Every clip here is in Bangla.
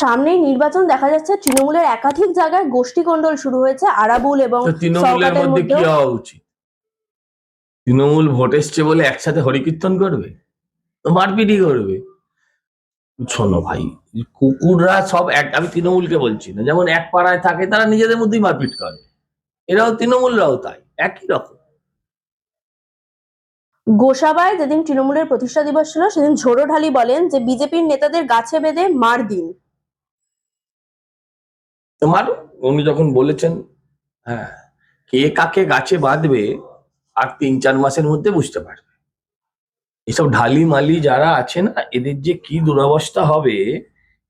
সামনেই নির্বাচন দেখা যাচ্ছে তৃণমূলের একাধিক জায়গায় গোষ্ঠী কোন্দল শুরু হয়েছে আরাবুল এবং তৃণমূলের মধ্যে কি হওয়া উচিত? তৃণমূল ভোট এসছে বলে একসাথে হরিকীর্তন করবে? তো মারপিটই করবে? শোনো ভাই কুকুররা সব এক আমি তৃণমূলকে বলছি না যেমন এক পাড়ায় থাকে তারা নিজেদের মধ্যেই মারপিট করে। এরাও তৃণমূলরাও তাই একই রকম। গোসাবায় যেদিন তৃণমূলের প্রতিষ্ঠা দিবস ছিল সেদিন ঝোড়ো ঢালি বলেন যে বিজেপির নেতাদের গাছে বেঁধে মার দিন মারো উনি যখন বলেছেন হ্যাঁ কে কাকে গাছে বাঁধবে আর তিন চার মাসের মধ্যে বুঝতে পারবে। এসব ঢালি মালি যারা আছে না, এদের যে কি দুরবস্থা হবে,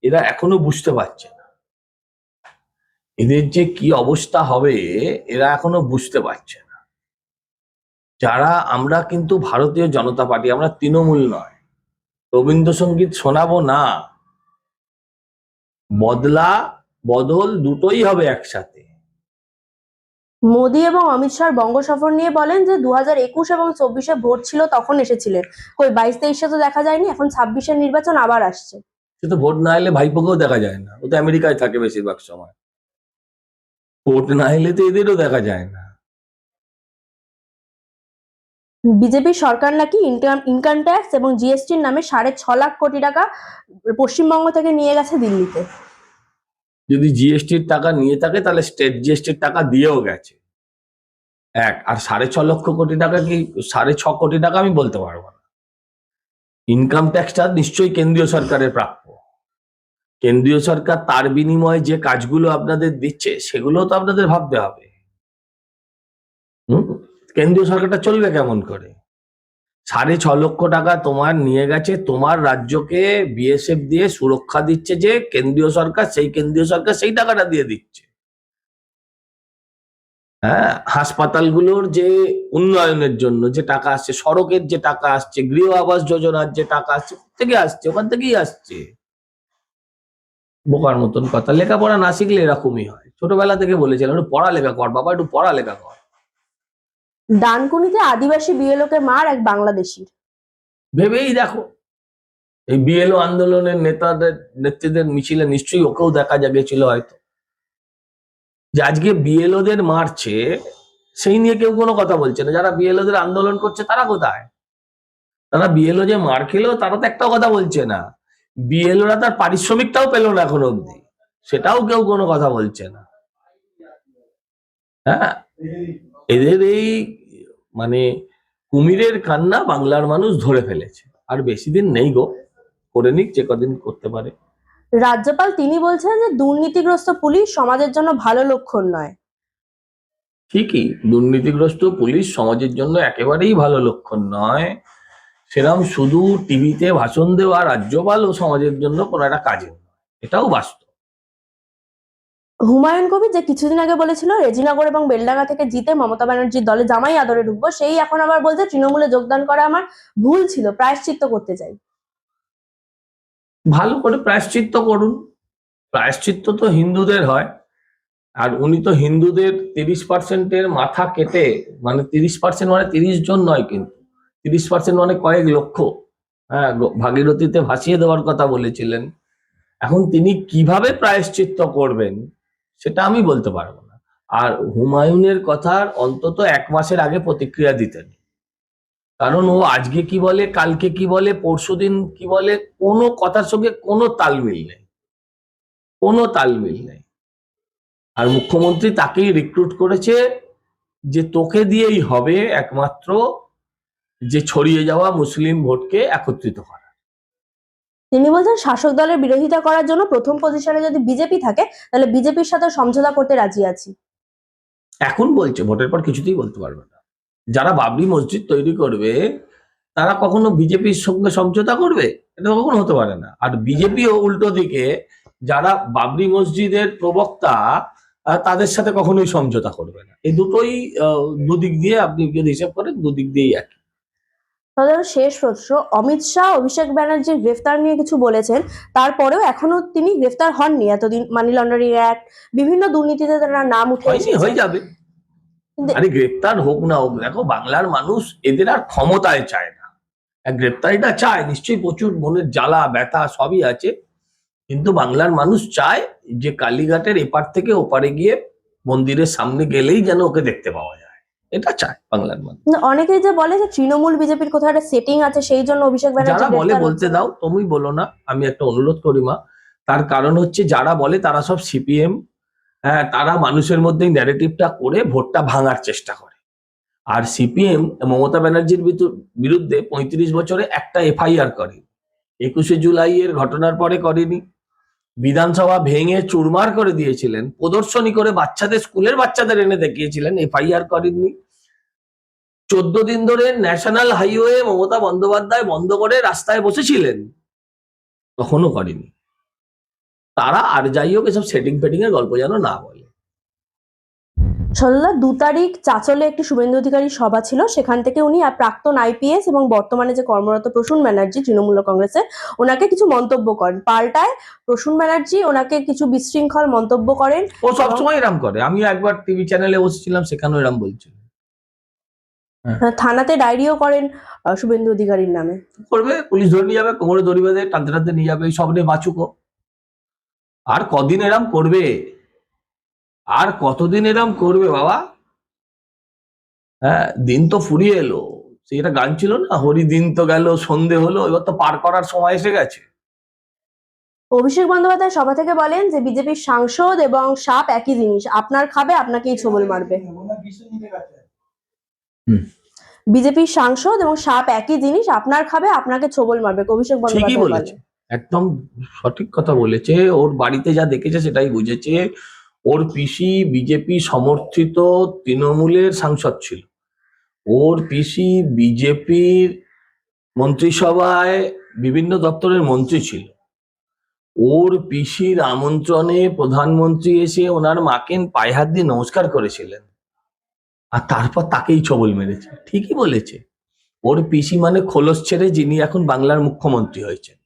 এরা এখনও বুঝতে পারছে না। এদের যে কি অবস্থা হবে, এরা এখনও বুঝতে পারছে না। যারা আমরা কিন্তু ভারতীয় জনতা পার্টি, আমরা তৃণমূল নয়। রবীন্দ্রসঙ্গীত শোনাবো না। বদলা বদল দুটোই হবে একসাথে। মোদী এবং অমিত শাহ বঙ্গ সফর নিয়ে বলেন যে দু একুশ এবং চব্বিশে ভোট ছিল তখন এসেছিলেন। কই বাইশ তেইশে তো দেখা যায়নি এখন ছাব্বিশের নির্বাচন আবার আসছে। সে তো ভোট না এলে ভাইপোকেও দেখা যায় না। ও তো আমেরিকায় থাকে বেশিরভাগ সময়। ভোট না এলে তো এদেরও দেখা যায় না। বিজেপি সরকার নাকি ইনকাম ইনকাম ট্যাক্স এবং জিএসটির নামে সাড়ে ছ লাখ কোটি টাকা পশ্চিমবঙ্গ থেকে নিয়ে গেছে দিল্লিতে। যদি জিএসটির টাকা নিয়ে থাকে, তাহলে স্টেট জিএসটির টাকা দিয়েও গেছে। এক, আর সাড়ে ছ লক্ষ কোটি টাকা কি, সাড়ে ছ কোটি টাকা আমি বলতে পারব না। ইনকাম ট্যাক্সটা নিশ্চয়ই কেন্দ্রীয় সরকারের প্রাপ্য। কেন্দ্রীয় সরকার তার বিনিময়ে যে কাজগুলো আপনাদের দিচ্ছে সেগুলো তো আপনাদের ভাবতে হবে। কেন্দ্রীয় সরকারটা চলবে কেমন করে? সাড়ে ছ লক্ষ টাকা তোমার নিয়ে গেছে, তোমার রাজ্যকে বিএসএফ দিয়ে সুরক্ষা দিচ্ছে যে কেন্দ্রীয় সরকার, সেই কেন্দ্রীয় সরকার সেই টাকাটা দিয়ে দিচ্ছে। হ্যাঁ হাসপাতালগুলোর যে উন্নয়নের জন্য যে টাকা আসছে, সড়কের যে টাকা আসছে, গৃহ আবাস যোজনার যে টাকা আসছে থেকে আসছে? ওখান থেকেই আসছে। বোকার মতন কথা। লেখাপড়া না শিখলে এরকমই হয়। ছোটবেলা থেকে বলেছিলাম, একটু পড়ালেখা কর বাবা, একটু পড়ালেখা কর। ডানকুনিতে আদিবাসী বিএলওকে মার এক বাংলাদেশির। ভেবেই দেখো, এই বিএলও আন্দোলনের নেতাদের, নেত্রীদের মিছিলে নিশ্চয়ই ওকেও দেখা গেছিল হয়তো। যে আজকে বিএলওদের মারছে, সেই নিয়ে কেউ কোনো কথা বলছে না। যারা বিএলওদের আন্দোলন করছে, তারা কোথায়? তারা বিএলও যে মার খেলো তারা তো একটাও কথা বলছে না। বিএলওরা তার পারিশ্রমিকটাও পেল না এখন অবধি। সেটাও কেউ কোনো কথা বলছে না। হ্যাঁ? এদের এই মানে কুমিরের কান্না বাংলার মানুষ ধরে ফেলেছে। আর বেশি দিন নেই গো করে নিক যে কদিন করতে পারে। রাজ্যপাল তিনি বলছেন যে দুর্নীতিগ্রস্ত পুলিশ সমাজের জন্য ভালো লক্ষণ নয়। ঠিকই দুর্নীতিগ্রস্ত পুলিশ সমাজের জন্য একেবারেই ভালো লক্ষণ নয়। সেরকম শুধু টিভিতে ভাষণ দেওয়া রাজ্যপাল ও সমাজের জন্য কোনো একটা নয়। এটাও বাস্তব। হুমায়ুন কবির যে কিছুদিন আগে বলেছিল, রেজিনগর এবং বেলডাঙ্গা থেকে জিতে মমতা ব্যানার্জির দলে জামাই আদরে ঢুকবো, সেই এখন আবার বলছে, তৃণমূলে যোগদান করা আমার ভুল ছিল, প্রায়শ্চিত্ত করতে চাই। ভালো করে প্রায়শ্চিত্ত করুন। প্রায়শ্চিত্ত তো হিন্দুদের হয়। আর উনি তো হিন্দুদের তিরিশ পার্সেন্টের মাথা কেটে মানে তিরিশ পার্সেন্ট মানে তিরিশ জন নয় কিন্তু, তিরিশ পার্সেন্ট মানে কয়েক লক্ষ হ্যাঁ ভাগীরথীতে ভাসিয়ে দেওয়ার কথা বলেছিলেন। এখন তিনি কীভাবে প্রায়শ্চিত্ত করবেন? সেটা আমি বলতে পারব না। আর হুমায়ুনের কথার অন্তত এক মাসের আগে প্রতিক্রিয়া দিতেন। কারণ ও আজকে কি বলে, কালকে কি বলে পরশুদিন কি বলে, কোনো কথার সঙ্গে কোনো তালমিল নেই। কোনো তালমিল নেই। আর মুখ্যমন্ত্রী তাকেই রিক্রুট করেছে যে তোকে দিয়েই হবে একমাত্র যে ছড়িয়ে যাওয়া মুসলিম ভোটকে একত্রিত করা। তিনি বলছেন, শাসক দলের বিরোধিতা করার জন্য প্রথম পজিশনে যদি বিজেপি থাকে, তাহলে বিজেপির সাথে সমঝোতা করতে রাজি আছি। এখন বলছে, ভোটের পর কিছুতেই বলতে পারবে না। যারা বাবরি মসজিদ তৈরি করবে, তারা কখনো বিজেপির সঙ্গে সমঝোতা করবে? এটা কখনো হতে পারে না। আর বিজেপিও উল্টো দিকে, যারা বাবরি মসজিদের প্রবক্তা তাদের সাথে কখনোই সমঝোতা করবে না। এই দুটোই দুদিক দিয়ে আপনি যদি হিসাব করেন, দুদিক দিয়েই এক শেষ প্রশ্ন অমিত শাহ অভিষেক ব্যানার্জির গ্রেফতার নিয়ে কিছু বলেছেন। তারপরেও এখনও তিনি গ্রেফতার হননি। এতদিন মানি লন্ডারিং অ্যাক্ট বিভিন্ন দুর্নীতিতে তারা নাম উঠে হয়ে যাবে। আরে গ্রেপ্তার হোক না হোক দেখো বাংলার মানুষ এদের আর ক্ষমতায় চায় না। গ্রেপ্তারিটা চায় নিশ্চয়ই প্রচুর মনের জ্বালা ব্যথা সবই আছে। কিন্তু বাংলার মানুষ চায় যে কালীঘাটের এপার থেকে ওপারে গিয়ে মন্দিরের সামনে গেলেই যেন ওকে দেখতে পাওয়া যায়। এটা চায় বাংলার মানুষ। অনেকেই যে বলে যে তৃণমূল বিজেপির কোথাও একটা সেটিং আছে সেই জন্য অভিষেক ব্যানার্জি যারা বলে বলতে দাও তুমি বলো না আমি একটা অনুরোধ করি মা। তার কারণ হচ্ছে যারা বলে তারা সব সিপিএম হ্যাঁ তারা মানুষের মধ্যে ন্যারেটিভটা করে ভোটটা ভাঙার চেষ্টা করে। আর সিপিএম মমতা ব্যানার্জির বিরুদ্ধে পঁয়ত্রিশ বছরে একটা এফআইআর করে একুশে জুলাই এর ঘটনার পরে করেনি। বিধানসভা ভেঙে চুরমার করে দিয়েছিলেন, প্রদর্শনী করে বাচ্চাদের, স্কুলের বাচ্চাদের এনে দেখিয়েছিলেন, এফআইআর করেননি। চোদ্দ দিন ধরে ন্যাশনাল হাইওয়ে মমতা বন্দ্যোপাধ্যায় বন্ধ করে রাস্তায় বসেছিলেন তখনও করেনি তারা আর যাই হোক এসব সেটিং ফেটিং এর গল্প যেন না বলে। সজলদা দু তারিখ চাচলে একটি শুভেন্দু অধিকারী সভা ছিল। সেখান থেকে উনি আর প্রাক্তন আইপিএস এবং বর্তমানে যে কর্মরত প্রসূন ব্যানার্জি তৃণমূল কংগ্রেসে ওনাকে কিছু মন্তব্য করেন। পাল্টায় প্রসূন ব্যানার্জি ওনাকে কিছু বিশৃঙ্খল মন্তব্য করেন। ও সবসময় এরম করে। আমি একবার টিভি চ্যানেলে বসেছিলাম সেখানেও এরম বলছিল। আহ, থানাতে ডায়েরিও করেন শুভেন্দু অধিকারীর নামে। করবে পুলিশ ধরে নিয়ে যাবে কোমরে দড়ি বেঁধে টানতে টানতে নিয়ে যাবে সব নিয়ে বাঁচুকো। আর কদিন এরম করবে? আর কতদিন এরম করবে বাবা? হ্যাঁ দিন তো ফুরিয়ে এলো। একটা গান ছিল না হরি দিন তো গেল সন্ধে হলো এবার তো পার করার সময় এসে গেছে। অভিষেক বন্দ্যোপাধ্যায় সভা থেকে বলেন যে বিজেপির সাংসদ এবং সাপ একই জিনিস আপনার খাবে আপনাকেই ছবল মারবে। হুম। বিজেপির সাংসদ এবং সাপ একই জিনিস আপনার খাবে আপনাকে ছবল মারবে অভিষেক বন্দ্যোপাধ্যায় বলেছে। একদম সঠিক কথা বলেছে ওর বাড়িতে যা দেখেছে সেটাই বুঝেছে। ওর পিসি বিজেপি সমর্থিত তৃণমূলের সাংসদ ছিল। ওর পিসি বিজেপির মন্ত্রিসভায় বিভিন্ন দপ্তরের মন্ত্রী ছিল। ওর পিসির আমন্ত্রণে প্রধানমন্ত্রী এসে ওনার মাকে পায়ে হাত দিয়ে নমস্কার করেছিলেন। আর তারপর তাকেই ছবল মেরেছে। ঠিকই বলেছে। ওর পিসি মানে খোলস ছেড়ে যিনি এখন বাংলার মুখ্যমন্ত্রী হয়েছেন।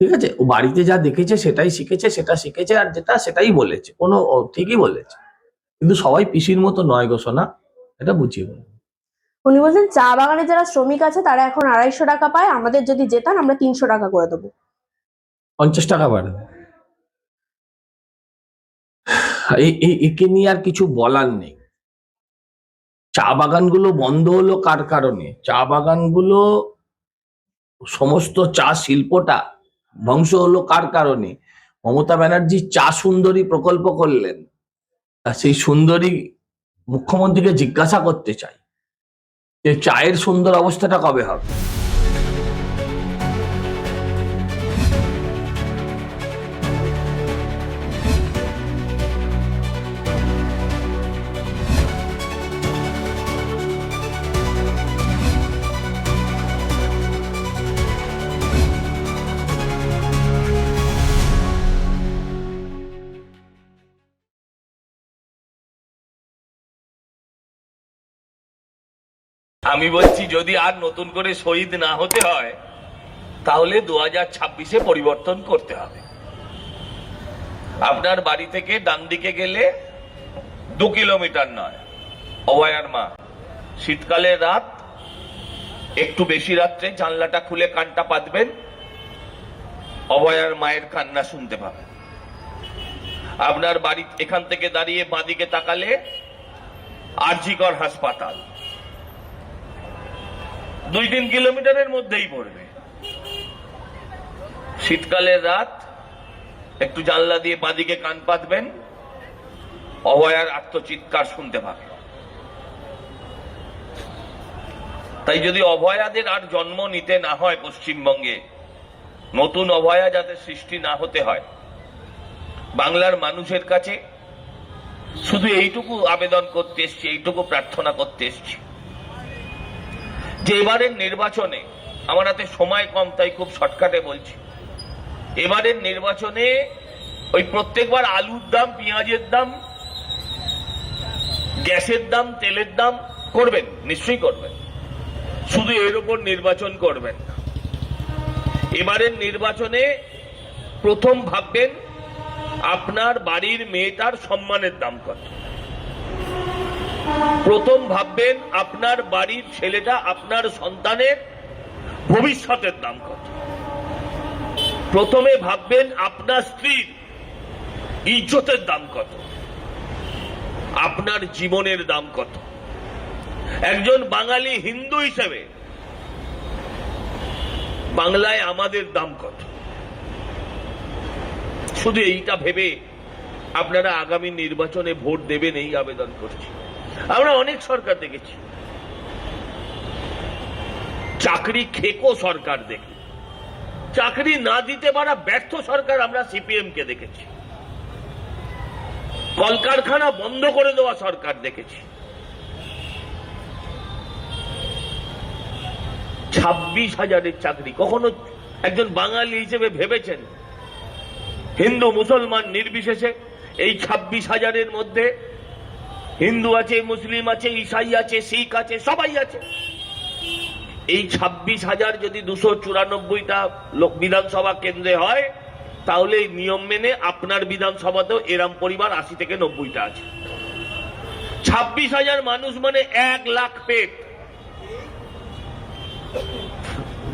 ঠিক আছে? ও বাড়িতে যা দেখেছে সেটাই শিখেছে সেটা শিখেছে আর যেটা সেটাই বলেছে। কোনো ঠিকই বলেছে। কিন্তু সবাই পিসির মতো নয় ঘোষণা এটা বুঝিয়ে বলুন উনি বলছেন চা বাগানে যারা শ্রমিক আছে তারা এখন আড়াইশো টাকা পায়। আমাদের যদি জেতান আমরা তিনশো টাকা করে দেবো। পঞ্চাশ টাকা বাড়ে একে নিয়ে আর কিছু বলার নেই। চা বাগানগুলো বন্ধ হলো কার কারণে? চা বাগানগুলো সমস্ত চা শিল্পটা ধ্বংস হলো কার কারণে? মমতা ব্যানার্জি চা সুন্দরী প্রকল্প করলেন। সেই সুন্দরী মুখ্যমন্ত্রীকে জিজ্ঞাসা করতে চাই যে চায়ের সুন্দর অবস্থাটা কবে হবে? আমি বলছি, যদি আর নতুন করে শহীদ না হতে হয়, তাহলে দু হাজার ছাব্বিশে পরিবর্তন করতে হবে। আপনার বাড়ি থেকে ডান দিকে গেলে দু কিলোমিটার নয়, অভয়ার মা। শীতকালে রাত, একটু বেশি রাত্রে জানলাটা খুলে কানটা পাতবেন, অভয়ার মায়ের কান্না শুনতে পাবেন। আপনার বাড়ি এখান থেকে দাঁড়িয়ে বাঁদিকে তাকালে আরজিকর হাসপাতাল। দুই তিন কিলোমিটারের মধ্যেই পড়বে। শীতকালের রাত, একটু জানলা দিয়ে বাঁদিকে কান পাতবেন, অভয়ার আত্মচিৎকার শুনতে পাবেন। তাই যদি অভয়াদের আর জন্ম নিতে না হয় পশ্চিমবঙ্গে, নতুন অভয়া যাতে সৃষ্টি না হতে হয়, বাংলার মানুষের কাছে শুধু এইটুকু আবেদন করতে এসছি, এইটুকু প্রার্থনা করতে এসছি। যে এবারের নির্বাচনে, আমার হাতে সময় কম, তাই খুব শর্টকাটে বলছি। এবারের নির্বাচনে ওই প্রত্যেকবার আলুর দাম, পেঁয়াজের দাম, গ্যাসের দাম, তেলের দাম করবেন, নিশ্চয়ই করবেন। শুধু এর উপর নির্বাচন করবেন এবারের নির্বাচনে প্রথম ভাববেন, আপনার বাড়ির মেয়েটার সম্মানের দাম কত? প্রথম ভাববেন আপনার বাড়ির ছেলেটা আপনার সন্তানের ভবিষ্যতের দাম কত? প্রথমে ভাববেন আপনার স্ত্রীর ইজ্জতের দাম কত? আপনার জীবনের দাম কত? একজন বাঙালি হিন্দু হিসেবে বাংলায় আমাদের দাম কত? শুধু এইটা ভেবে আপনারা আগামী নির্বাচনে ভোট দেবেন, এই আবেদন করছি। আমরা অনেক সরকার দেখেছি। চাকরি খেকো সরকার দেখি। চাকরি না দিতে পারা ব্যর্থ সরকার আমরা সিপিএম কে দেখেছি। কলকারখানা বন্ধ করে দেওয়া সরকার দেখেছি। ছাব্বিশ হাজারের চাকরি, কখনো একজন বাঙালি হিসেবে ভেবেছেন? হিন্দু, মুসলমান নির্বিশেষে এই ছাব্বিশ হাজারের মধ্যে হিন্দু আছে, মুসলিম আছে, ইসাই আছে, শিখ আছে, সবাই আছে। এই ছাব্বিশ হাজার যদি দুশো চুরানব্বইটা লোক বিধানসভা কেন্দ্রে হয়, তাহলে এই নিয়ম মেনে আপনার বিধানসভাতেও এরাম পরিবার আশি থেকে নব্বইটা আছে। ছাব্বিশ হাজার মানুষ মানে এক লাখ পেট।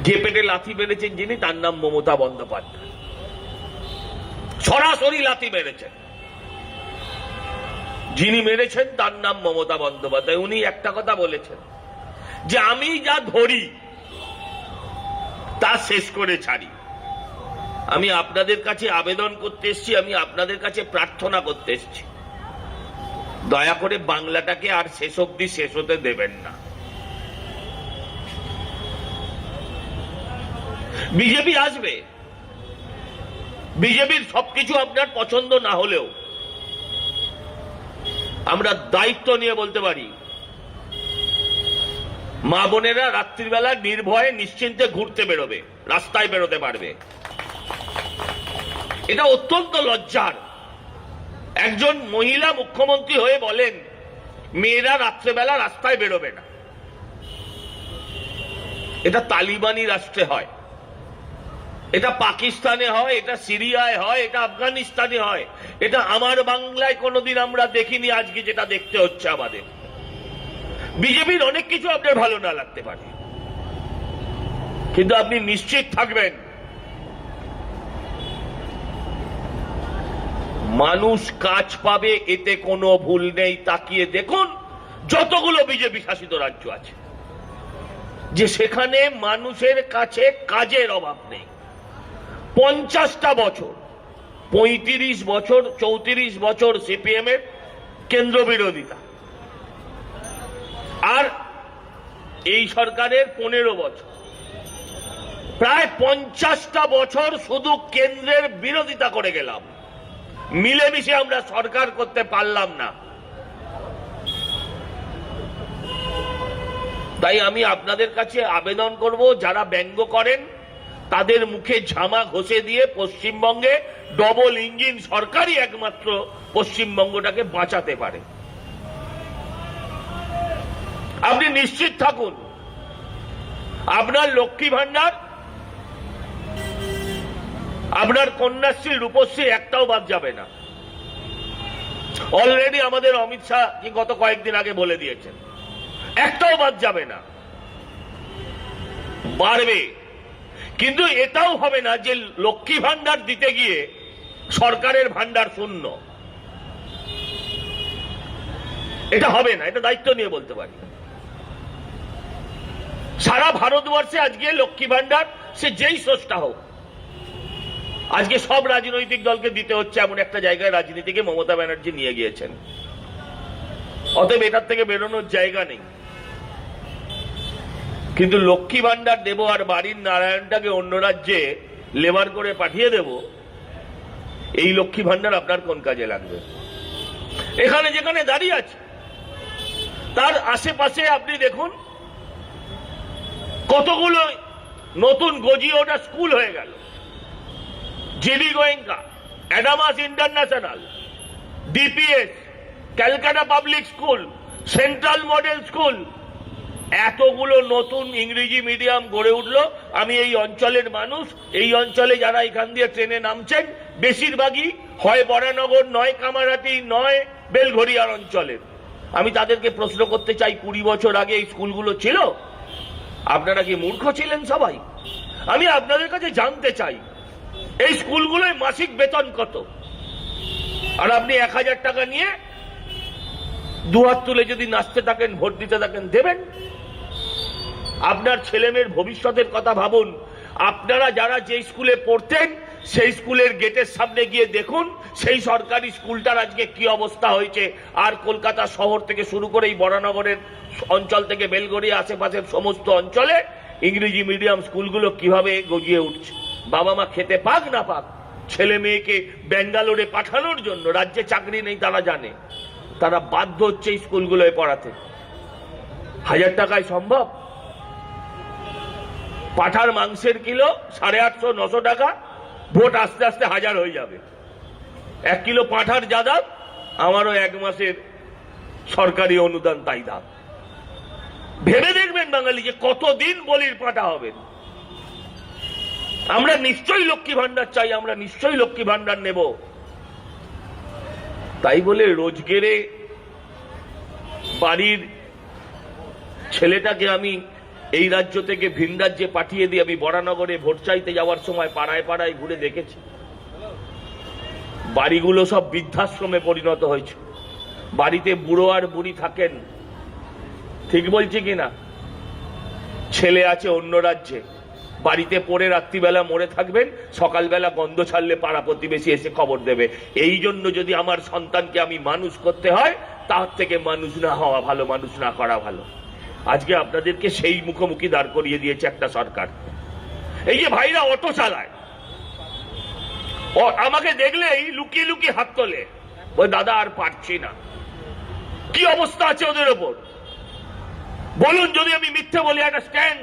যে পেটে লাথি মেরেছেন যিনি, তার নাম মমতা বন্দ্যোপাধ্যায়। সরাসরি লাথি মেরেছেন। যিনি মেরেছেন, তার নাম মমতা বন্দ্যোপাধ্যায়। উনি একটা কথা বলেছেন যে, আমি যা ধরি, তা শেষ করে ছাড়ি। আমি আপনাদের কাছে আবেদন করতে এসেছি, আমি আপনাদের কাছে প্রার্থনা করতে এসেছি। দয়া করে বাংলাটাকে আর শেষ অব্দি শেষ হতে দেবেন না। বিজেপি আসবে। বিজেপির সবকিছু আপনার পছন্দ না হলেও আমরা দায়িত্ব নিয়ে বলতে পারি। মা বোনেরা রাত্রিবেলা নির্ভয়ে নিশ্চিন্তে ঘুরতে বেরোবে, রাস্তায় বেরোতে পারবে। এটা অত্যন্ত লজ্জার। একজন মহিলা মুখ্যমন্ত্রী হয়ে বলেন, মেয়েরা রাত্রেবেলা রাস্তায় বেরোবে না। এটা তালিবানি রাষ্ট্রে হয়। এটা পাকিস্তানে হয়, এটা সিরিয়ায় হয়, এটা আফগানিস্তানে হয়। এটা আমার বাংলায় কোনোদিন আমরা দেখিনি, আজকে যেটা দেখতে হচ্ছে আমাদের। বিজেপির অনেক কিছু আপনার ভালো না লাগতে পারে। কিন্তু আপনি নিশ্চিত থাকবেন, মানুষ কাজ পাবে, এতে কোনো ভুল নেই, তাকিয়ে দেখুন, যতগুলো বিজেপি শাসিত রাজ্য আছে, যে সেখানে মানুষের কাছে কাজের অভাব নেই। পঞ্চাশটা বছর, পঁয়ত্রিশ বছর, চৌত্রিশ বছর সিপিএম এর কেন্দ্র বিরোধিতা। আর এই সরকারের পনেরো বছর। প্রায় পঞ্চাশটা বছর শুধু কেন্দ্রের বিরোধিতা করে গেলাম। মিলেমিশে আমরা সরকার করতে পারলাম না। তাই আমি আপনাদের কাছে আবেদন করব, যারা ব্যঙ্গ করেন তাদের মুখে ঝামা ঘষে দিয়ে পশ্চিমবঙ্গে ডবল ইঞ্জিন সরকারই একমাত্র পশ্চিমবঙ্গটাকে বাঁচাতে পারে। আপনি নিশ্চিত থাকুন, আপনার লক্ষ্মী ভান্ডার আপনার কন্যাশ্রী রূপশ্রী একটাও বাদ যাবে না। অলরেডি আমাদের অমিত শাহ কি গত কয়েকদিন আগে বলে দিয়েছেন, একটাও বাদ যাবে না। বাড়বে। কিন্তু এটাও হবে না যে লক্ষ্মী ভান্ডার দিতে গিয়ে সরকারের ভান্ডার শূন্য। এটা হবে না, এটা দায়িত্ব নিয়ে বলতে পারি। সারা ভারতবর্ষে আজকে লক্ষ্মী ভান্ডার সে যেই স্রষ্টা হোক, আজকে সব রাজনৈতিক দলকে দিতে হচ্ছে এমন একটা জায়গায় রাজনীতিকে মমতা ব্যানার্জি নিয়ে গিয়েছেন। অতএব এটার থেকে বেরোনোর জায়গা নেই। কিন্তু লক্ষ্মী ভান্ডার দেব আর বাড়ির নারায়ণটাকে অন্য রাজ্যে লেবার করে পাঠিয়ে দেব, এই লক্ষ্মী ভান্ডার আপনার কোন কাজে লাগবে? এখানে যেখানে দাঁড়িয়ে আছে, তার আশেপাশে আপনি দেখুন, কতগুলো নতুন গজিয়ে ওটা স্কুল হয়ে গেল। GD Goenka, Adamas International, DPS, Calcutta public school, central model school এতগুলো নতুন ইংরেজি মিডিয়াম গড়ে উঠল। আমি এই অঞ্চলের মানুষ। এই অঞ্চলে যারা এখান দিয়ে ট্রেনে নামছেন, বেশিরভাগই হয় বরানগর, নয় কামারাটি নয় বেলঘরিয়ার অঞ্চলের। আমি তাদেরকে প্রশ্ন করতে চাই, কুড়ি বছর আগে এই স্কুলগুলো ছিল? আপনারা কি মূর্খ ছিলেন সবাই? আমি আপনাদের কাছে জানতে চাই, এই স্কুলগুলোয় মাসিক বেতন কত? আর আপনি এক হাজার টাকা নিয়ে দুহাত তুলে যদি নাচতে থাকেন, ভোট দিতে থাকেন, দেবেন? আপনার ছেলেমেয়ের ভবিষ্যতের কথা ভাবুন। আপনারা যারা যে স্কুলে পড়তেন, সেই স্কুলের গেটের সামনে গিয়ে দেখুন, সেই সরকারি স্কুলটার আজকে কি অবস্থা হয়েছে। আর কলকাতা শহর থেকে শুরু করে এই বরানগরের অঞ্চল থেকে বেলগড়িয়া আশেপাশের সমস্ত অঞ্চলে ইংরেজি মিডিয়াম স্কুলগুলো কীভাবে গজিয়ে উঠছে। বাবা মা খেতে পাক না পাক, ছেলে মেয়েকে ব্যাঙ্গালোরে পাঠানোর জন্য রাজ্যে চাকরি নেই তারা জানে। তারা বাধ্য হচ্ছে স্কুলগুলোয় পড়াতে। হাজার টাকায় সম্ভব? পাঠার মাংসের কিলো সাড়ে আটশো, নশো টাকা, ভোট আস্তে আস্তে হাজার হয়ে যাবে। এক কিলো পাঠার যা দাম, আমারও এক মাসের সরকারি অনুদান তাই দাম। ভেবে দেখবেন বাঙালি যে কতদিন বলির পাঠা হবেন আমরা নিশ্চয়ই লক্ষ্মী ভান্ডার চাই, আমরা নিশ্চয়ই লক্ষ্মী ভান্ডার নেব। তাই বলে রোজগেরে বাড়ির ছেলেটাকে আমি এই রাজ্য থেকে ভিন রাজ্যে পাঠিয়ে দিয়ে আমি বরানগরে ভোট চাইতে যাওয়ার সময় পাড়ায় পাড়ায় ঘুরে দেখেছি। বাড়িগুলো সব বৃদ্ধাশ্রমে পরিণত হয়েছে। বাড়িতে বুড়ো আর বুড়ি থাকেন। ঠিক বলছি কিনা ছেলে আছে অন্য রাজ্যে। বাড়িতে পড়ে রাত্রিবেলা মরে থাকবেন, সকালবেলা গন্ধ ছাড়লে পাড়া প্রতিবেশী এসে খবর দেবে। এই জন্য যদি আমার সন্তানকে আমি মানুষ করতে হয়, তার থেকে মানুষ না হওয়া ভালো, মানুষ না করা ভালো। আজকে আপনাদেরকে সেই মুখোমুখি দাঁড় করিয়ে দিয়েছে একটা সরকার। এই যে ভাইরা অটো চালায় আমাকে দেখলেই লুকিয়ে লুকিয়ে হাত তোলে। ওই দাদা, আর পারছি না। কি অবস্থা আছে ওদের ওপর? বলুন, যদি আমি মিথ্যে বলি, একটা স্ট্যান্ড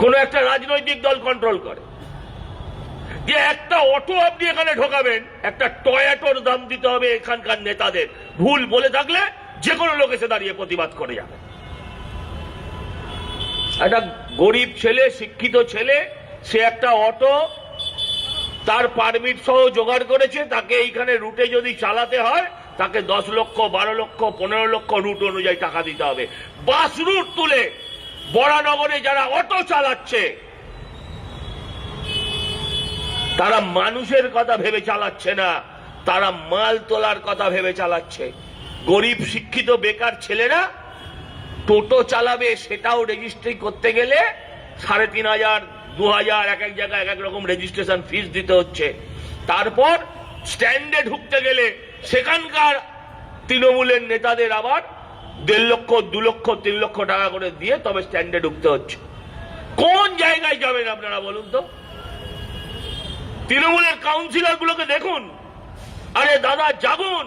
কোন একটা রাজনৈতিক দল কন্ট্রোল করে। যে একটা অটো আপনি এখানে ঢোকাবেন, একটা টয়াটোর দাম দিতে হবে এখানকার নেতাদের। ভুল বলে থাকলে যে কোনো লোক এসে দাঁড়িয়ে প্রতিবাদ করে যাবে। একটা গরিব ছেলে, শিক্ষিত ছেলে, সে একটা অটো, তার পারমিট সহ জোগাড় করেছে, তাকে এইখানে রুটে যদি চালাতে হয়, তাকে দশ লক্ষ, বারো লক্ষ, পনেরো লক্ষ রুট অনুযায়ী টাকা দিতে হবে। বাস রুট তুলে বরানগরে যারা অটো চালাচ্ছে, তারা মানুষের কথা ভেবে চালাচ্ছে না, তারা মাল তোলার কথা ভেবে চালাচ্ছে। গরিব, শিক্ষিত, বেকার ছেলেরা টোটো চালাবে সেটাও রেজিস্ট্রি করতে গেলে সাড়ে তিন হাজার, দু হাজার, এক এক জায়গায় এক এক রকম রেজিস্ট্রেশন ফিস দিতে হচ্ছে। তারপর স্ট্যান্ডে ঢুকতে গেলে সেখানকার তৃণমূলের নেতাদের আবার দেড় লক্ষ, দু লক্ষ, তিন লক্ষ টাকা করে দিয়ে তবে স্ট্যান্ডে ঢুকতে হচ্ছে। কোন জায়গায় যাবেন আপনারা বলুন তো? তৃণমূলের কাউন্সিলর গুলোকে দেখুন। আরে দাদা, জাগুন।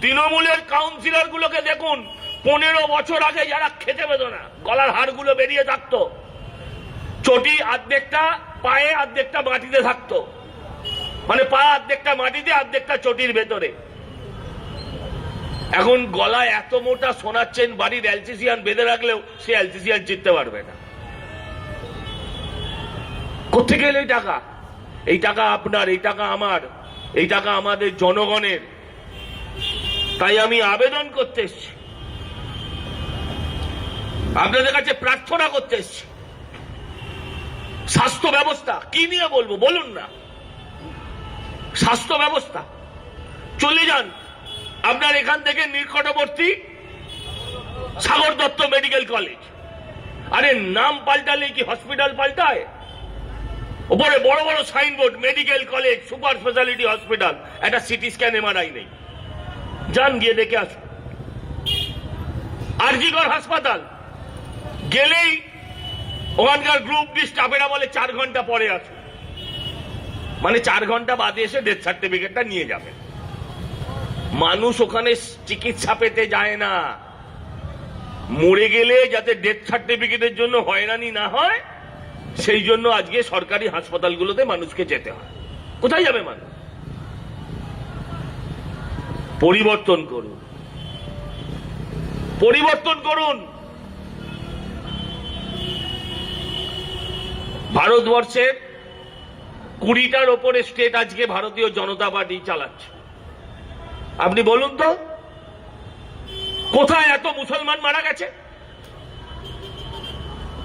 তৃণমূলের কাউন্সিলর গুলোকে দেখুন। পনেরো বছর আগে যারা খেতে পেত না, গলার হাড়গুলো বেরিয়ে থাকতো। চটি অর্ধেকটা পায়ে অর্ধেকটা মাটিতে থাকতো। মানে পা অর্ধেকটা মাটিতে অর্ধেকটা চটির ভেতরে। এখন গলায় এত মোটা শোনাচ্ছেন বাড়ির অ্যালসিসিয়ান বেঁধে রাখলেও সে অ্যালসিসিয়ান জিততে পারবে না। কোথেকে এলো এই টাকা? এই টাকা আপনার, এই টাকা আমার, এই টাকা আমাদের জনগণের। তাই আমি আবেদন করতে এসছি। আপনাদের কাছে প্রার্থনা করতে এসছি। স্বাস্থ্য ব্যবস্থা, কি নিয়ে বলব বলুন না। স্বাস্থ্য ব্যবস্থা। চলে যান। আপনার এখান থেকে নিকটবর্তী সাগর দত্ত মেডিকেল কলেজ। আরে নাম পাল্টালে কি হসপিটাল পাল্টায়? উপরে বড় বড় signboard, medical college, super speciality hospital. একটা সিটি স্ক্যান এমআরআই নেই। যান গিয়ে দেখে আসুন। আরজিগর হাসপাতাল। গেলেই ওখানকার গ্রুপ ডি স্টাফেরা বলে চার ঘণ্টা পরে আসুন মানে চার ঘণ্টা বাদে এসে ডেথ সার্টিফিকেটটা নিয়ে যাবে। মানুষ ওখানে চিকিৎসা পেতে যায় না। মরে গেলে যাতে ডেথ সার্টিফিকেটের জন্য হয়রানি না হয়, সেই জন্য আজকে সরকারি হাসপাতালগুলোতে মানুষকে যেতে হয়। কোথায় যাবে মানুষ? পরিবর্তন করুন। পরিবর্তন করুন। ভারতবর্ষের কুড়িটার ওপরে স্টেট আজকে ভারতীয় জনতা পার্টি চালাচ্ছে। আপনি বলুন তো, কোথায় এত মুসলমান মারা গেছে?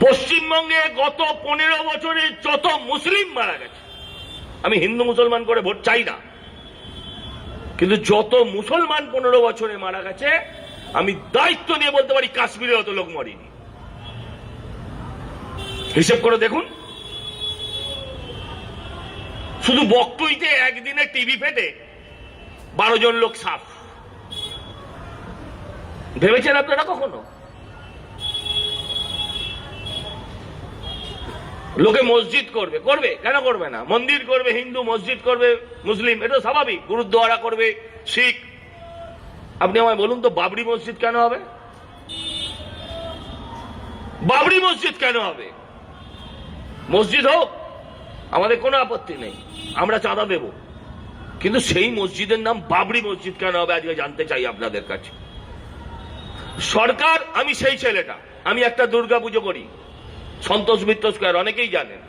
পশ্চিমবঙ্গে গত পনেরো বছরে যত মুসলিম মারা গেছে, আমি হিন্দু মুসলমান করে ভোট চাই না, কিন্তু যত মুসলমান পনেরো বছরে মারা গেছে, আমি দায়িত্ব নিয়ে বলতে পারি কাশ্মীরে অত লোক মরেনি। হিসেব করে দেখুন। শুধু বকটুইতে একদিনে টিভি ফেটে, বারো জন লোক সাফ। ভেবেছেন আপনারা কখনো? লোকে মসজিদ করবে করবে, কেন করবে না? মন্দির করবে, হিন্দু মসজিদ করবে, মুসলিম, এটা স্বাভাবিক। গুরুদ্বারা করবে, শিখ। আপনি আমায় বলুন তো, বাবরি মসজিদ কেন হবে? বাবরি মসজিদ কেন হবে? মসজিদ হোক আমাদের কোনো আপত্তি নেই। আমরা চাঁদা দেব। কিন্তু সেই মসজিদের নাম বাবরি মসজিদ কেন হবে, আজকে জানতে চাই আপনাদের কাছে। সরকার, আমি সেই ছেলেটা। আমি একটা দুর্গা পুজো করি। সন্তোষ মিত্র স্কোয়ার, অনেকেই জানেন।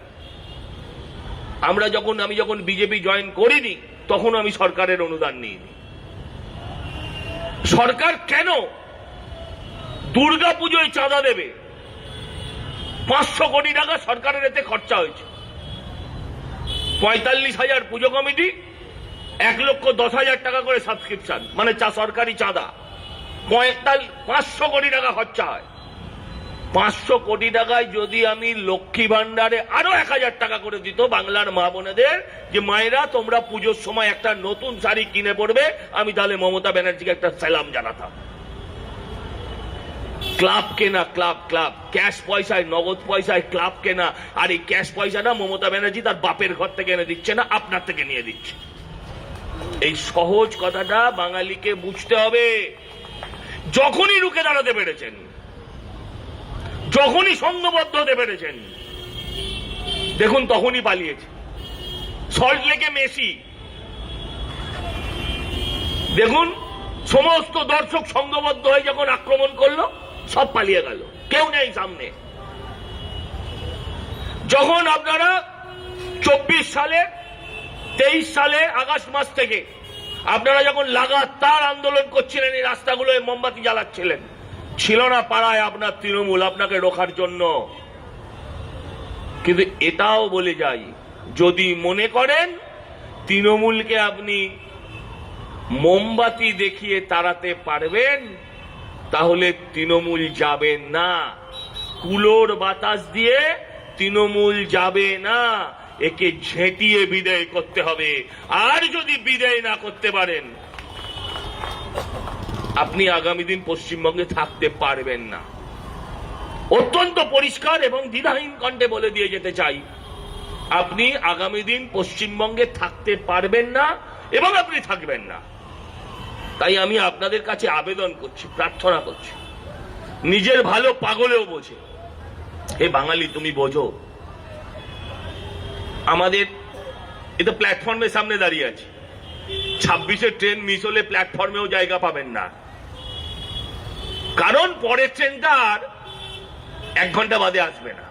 আমরা যখন, আমি যখন বিজেপি জয়েন করিনি, তখন আমি সরকারের অনুদান নিইনি। সরকার কেন দুর্গা পুজোয় চাঁদা দেবে? পাঁচশো কোটি টাকা সরকারের এতে খরচা হয়েছে। পঁয়তাল্লিশ হাজার পুজো কমিটি, এক লক্ষ দশ হাজার টাকা করে সাবস্ক্রিপশন মানে চা, সরকারি চাঁদা। পঁয়তাল্লিশ পাঁচশো কোটি টাকা খরচা হয়। পাঁচশো কোটি টাকায় যদি আমি লক্ষ্মী ভান্ডারে আরও এক হাজার টাকা করে দিত বাংলার মা বোনেদের, যে মায়েরা, তোমরা পুজোর সময় একটা নতুন শাড়ি কিনে পড়বে আমি তাহলে মমতা ব্যানার্জিকে একটা সালাম জানাতাম। ক্লাব কেনা, ক্লাব ক্লাব। ক্যাশ পয়সায়, নগদ পয়সায় ক্লাব কেনা। আর এই ক্যাশ পয়সা না মমতা ব্যানার্জি তার বাপের ঘর থেকে এনে দিচ্ছে না, আপনার থেকে নিয়ে দিচ্ছে। এই সহজ কথাটা বাঙালিকে বুঝতে হবে। যখনই রুখে দাঁড়াতে পেরেছেন, যখনই সংঘবদ্ধ হতে পেরেছেন, দেখুন তখনই পালিয়েছে। সল্ট লেকে মেসি। দেখুন, সমস্ত দর্শক সংঘবদ্ধ হয়ে যখন আক্রমণ করল সব পালিয়ে গেল। কেউ নেই সামনে। যখন আপনারা চব্বিশ সালে, তেইশ সালে, আগস্ট মাস থেকে আপনারা যখন লাগাতার আন্দোলন করছিলেন, এই রাস্তাগুলোয় মোমবাতি জ্বালাচ্ছিলেন, ছিল না পাড়ায় আপনার তৃণমূল আপনাকে রোখার জন্য। কিন্তু এটাও বলে যাই, যদি মনে করেন, তৃণমূলকে আপনি মোমবাতি দেখিয়ে তাড়াতে পারবেন তাহলে তৃণমূল যাবেন না। কুলোর বাতাস দিয়ে তৃণমূল যাবে না। একে ঝেঁটিয়ে বিদায় করতে হবে। আর যদি বিদায় না করতে পারেন, আপনি আগামী দিন পশ্চিমবঙ্গে থাকতে পারবেন না। অত্যন্ত পরিষ্কার এবং দ্বিধাহীন কণ্ঠে বলে দিয়ে যেতে চাই। আপনি আগামী দিন পশ্চিমবঙ্গে থাকতে পারবেন না এবং আপনি থাকবেন না। তাই আমি আপনাদের কাছে আবেদন করছি, প্রার্থনা করছি। নিজের ভালো পাগলেও বোঝে। হে বাঙালি, তুমি বোঝো। আমাদের এটা প্ল্যাটফর্মের সামনে দাঁড়িয়ে আছে। ছাব্বিশে ট্রেন মিস হলে প্ল্যাটফর্মেও জায়গা পাবেন না। কারণ পরের ট্রেনটা আর এক ঘণ্টা বাদে আসবে না।